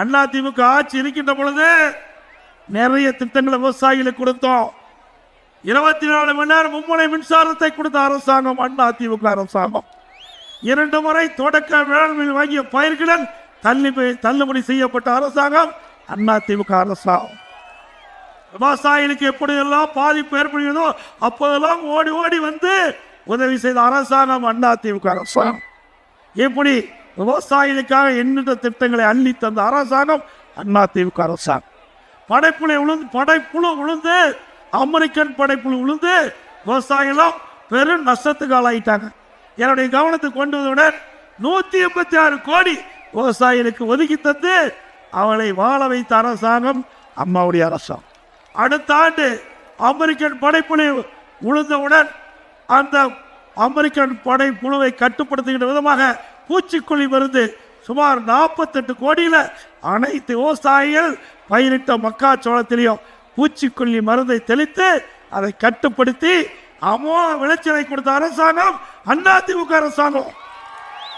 அண்ணா திமுக ஆட்சி இருக்கின்ற பொழுது நிறைய திட்டங்களை விவசாயிகளுக்கு கொடுத்தோம். இருபத்தி நாலு மணி நேரம் மும்முனை மின்சாரத்தை கொடுத்த அரசாங்கம் அண்ணா திமுக அரசாங்கம். இரண்டு முறை தொடக்க வேளாண்மையில் வாங்கிய பயிர்களில் தள்ளுபடி தள்ளுபடி செய்யப்பட்ட அரசாங்கம் அண்ணா திமுக அரசாங்கம். விவசாயிகளுக்கு எப்படியெல்லாம் பாதிப்பு ஏற்படுகிறதோ அப்போதெல்லாம் ஓடி ஓடி வந்து உதவி செய்த அரசாங்கம் அண்ணா திமுக அரசாங்கம். எப்படி? விவசாயிகளுக்காக எண்ணற்ற திட்டங்களை அள்ளி தந்த அரசாங்கம் அண்ணா திமுக அரசாங்கம். படைப்புளை விழுந்து படைப்புழு விழுந்து அமெரிக்கன் படைப்புழு விழுந்து விவசாயிகளும் பெரும் நஷ்டத்துக்கு ஆளாயிட்டாங்க. என்னுடைய கவனத்துக்கு கொண்டு வந்தவுடன் நூற்றி எண்பத்தி ஆறு கோடி விவசாயிகளுக்கு ஒதுக்கி தந்து அவளை வாழ வைத்த அரசாங்கம் அம்மாவுடைய அரசாங்கம். அடுத்த ஆண்டு அமெரிக்கன் படைப்புழு உழுந்தவுடன் அந்த அமெரிக்கன் படைப்புழுவை கட்டுப்படுத்துகின்ற விதமாக பூச்சிக்கொல்லி மருந்து சுமார் நாற்பத்தெட்டு கோடியில் அனைத்து விவசாயிகள் பயிரிட்ட மக்காச்சோளத்திலையும் பூச்சிக்கொல்லி மருந்தை தெளித்து அதை கட்டுப்படுத்தி அமோக விளைச்சலை கொடுத்த அரசாங்கம் அதிமுக அரசாங்கம்.